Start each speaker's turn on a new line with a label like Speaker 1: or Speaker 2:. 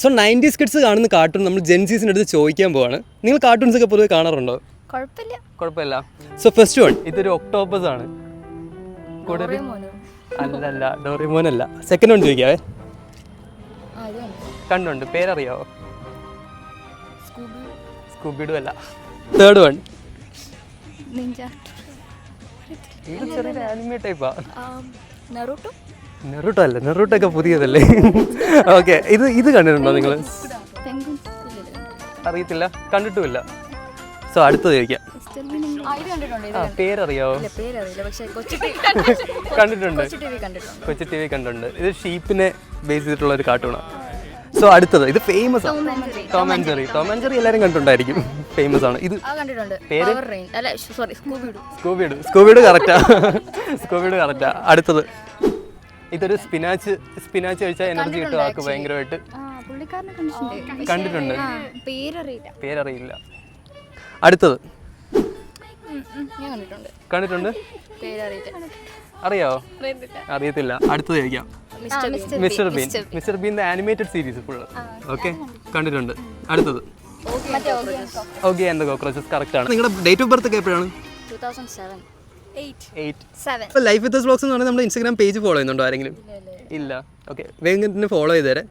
Speaker 1: So nineties kids കാണുന്ന cartoon നമ്മൾ ജെൻസീസിന്റെ അടുത്ത് ചോദിക്കാൻ പോവാണ്. നിങ്ങൾ കാർട്ടൂൺസ് ഒക്കെ പൊതുവെ കാണാറുണ്ടോ?
Speaker 2: കുഴപ്പമില്ല.
Speaker 1: കുഴപ്പമില്ല. സോ ഫസ്റ്റ് വൺ ഇതൊരു ഒക്ടോപ്പസ് ആണ്. അല്ലല്ല ഡോറിമോൻ അല്ല. സെക്കൻഡ് വൺ ചോദിക്കാവേ. കണ്ടുണ്ട് പേരറിയാവോ സ്കൂബിഡു അല്ല. തേർഡ് വൺ ചെറിയ ആനിമേ ടൈപ്പാ
Speaker 2: നെറൂട്ടോ
Speaker 1: നെറൂട്ടോ അല്ല? നെറുട്ടൊക്കെ പുതിയതല്ലേ? ഓക്കെ ഇത് ഇത് കണ്ടിട്ടുണ്ടോ നിങ്ങൾ അറിയത്തില്ല കണ്ടിട്ടുമില്ല. സോ അടുത്തത് ചോദിക്കാം. പേരറിയാവോ കണ്ടിട്ടുണ്ട്
Speaker 2: കൊച്ചി ടി വി കണ്ടിട്ടുണ്ട്.
Speaker 1: ഇത് ഷീപ്പിനെ ബേസ് ചെയ്തിട്ടുള്ള ഒരു കാർട്ടൂണാണ് സോ അടുത്തത് ഇത് ഫേമസ് ആണ് Tom and Jerry Tom and Jerry എല്ലാവരും കണ്ടിട്ടുണ്ടായിരിക്കും. ഫേമസ് ആണ്. ഇത് പേര്?
Speaker 2: സ്കൂബീഡ്
Speaker 1: സ്കൂബീഡ് കറക്റ്റാ സ്കൂബിഡു കറക്റ്റാ അടുത്തത്. ഇതൊരു സ്പിനാച്ച് സ്പിനാച്ച് കഴിച്ചാൽ എനർജി കിട്ടും ആൾക്ക് ഭയങ്കരമായിട്ട്.
Speaker 2: ആ പുള്ളിക്കാരനെ കണ്ടിട്ടുണ്ട്. പേരറിയില്ല.
Speaker 1: അടുത്തത്.
Speaker 2: ഞാൻ കണ്ടിട്ടുണ്ട്.
Speaker 1: അറിയാവോ അറിയത്തില്ല. അടുത്തത് ചോദിക്കാം മിസ്റ്റർ ബീൻ. മിസ്റ്റർ ബീന്റെ ആനിമേറ്റഡ് സീരീസ് ഫുൾ ഓക്കെ കണ്ടിട്ടുണ്ട്. അടുത്തത്. ഓക്കെ എന്താ കോക്രോച്ചസ്. കറക്റ്റ് ആണ്. നിങ്ങളുടെ ഡേറ്റ് ഓഫ് ബർത്ത് ഒക്കെ എപ്പോഴാണ്? ലൈഫ് വിത്ത് ബ്ലോഗ്സ് എന്ന് പറഞ്ഞാൽ നമ്മുടെ ഇൻസ്റ്റാഗ്രാം പേജ് ഫോളോ ചെയ്യുന്നുണ്ടോ ആരെങ്കിലും? ഇല്ല ഓക്കെ വേഗം ഫോളോ ചെയ്തേരെ.